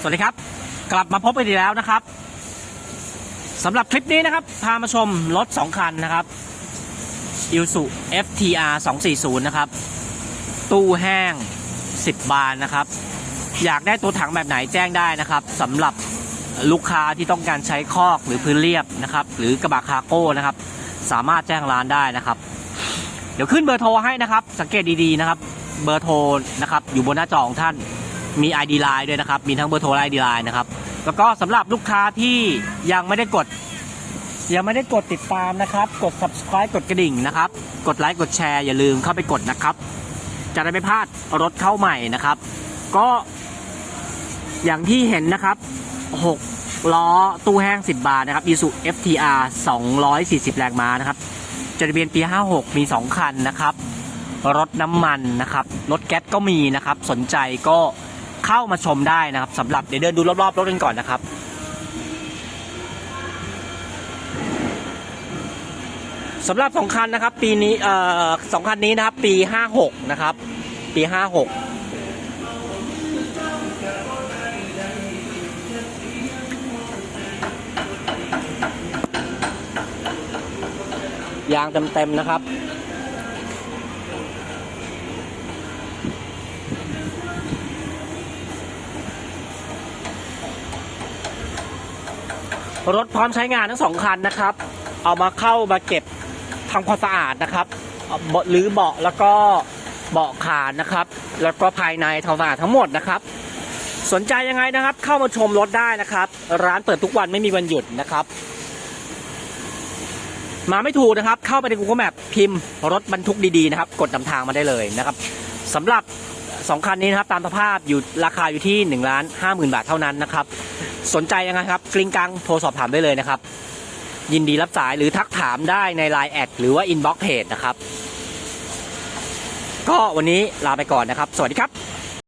สวัสดีครับ กลับมาพบกันอีกแล้วนะครับสำหรับคลิปนี้นะครับ พามาชมรถ 2 คันนะครับ i l s u FTR 240 นะครับ ตู้แห้ง 10 บานนะครับ อยากได้ตัวถังแบบไหนแจ้งได้นะครับสำหรับลูกค้าที่ต้องการใช้คอกหรือพื้นเรียบนะครับ หรือกระบะคาร์โก้นะครับ สามารถแจ้งร้านได้นะครับ เดี๋ยวขึ้นเบอร์โทรให้นะครับ สังเกตดีๆนะครับ เบอร์โทรนะครับอยู่บนหน้าจอของท่าน มี ID Line ด้วยนะครับ มีทั้งเบอร์โทรและ ID Line นะครับ แล้วก็สำหรับลูกค้าที่ยังไม่ได้กด ยังไม่ได้กดติดตามนะครับ กด subscribe กดกระดิ่งนะครับ กดไลค์กดแชร์อย่าลืมเข้าไปกดนะครับ จะได้ไม่พลาดรถเข้าใหม่นะครับ ก็ อย่างที่เห็นนะครับ 6 ล้อตู้แห้ง 10 บาทนะครับ Isuzu FTR 240 แรงม้านะครับจดทะเบียนปี 56 มี 2 คันนะครับ รถน้ำมันนะครับ รถแก๊สก็มีนะครับ สนใจก็ เข้ามาชมได้นะครับสำหรับเดี๋ยวเดินดูรอบๆรถกันก่อนนะครับสำหรับสองคันนะครับ ปีนี้เอ่อสองคันนี้นะครับ ปี56นะครับ ปี56ยางเต็มๆนะครับ รถพร้อมใช้งานทั้งสองคันนะครับ เอามาเข้ามาเก็บทำความสะอาดนะครับเบาะหรือเบาะแล้วก็เบาะขานนะครับ แล้วก็ภายในทำความสะอาดทั้งหมดนะครับ สนใจยังไงนะครับ เข้ามาชมรถได้นะครับ ร้านเปิดทุกวันไม่มีวันหยุดนะครับ มาไม่ถูกนะครับ เข้าไปใน Google Map พิมพ์รถบรรทุกดีๆนะครับ กดนำทางมาได้เลยนะครับสำหรับสองคันนี้นะครับตามสภาพอยู่ราคาอยู่ที่1นึ่งล้านห้าหมื่นบาทเท่านั้นนะครับ สนใจยังไงครับ กลิงกังโทรสอบถามได้เลยนะครับ ยินดีรับสายหรือทักถามได้ใน Line แอดหรือว่า inbox page นะครับ ก็วันนี้ลาไปก่อนนะครับ สวัสดีครับ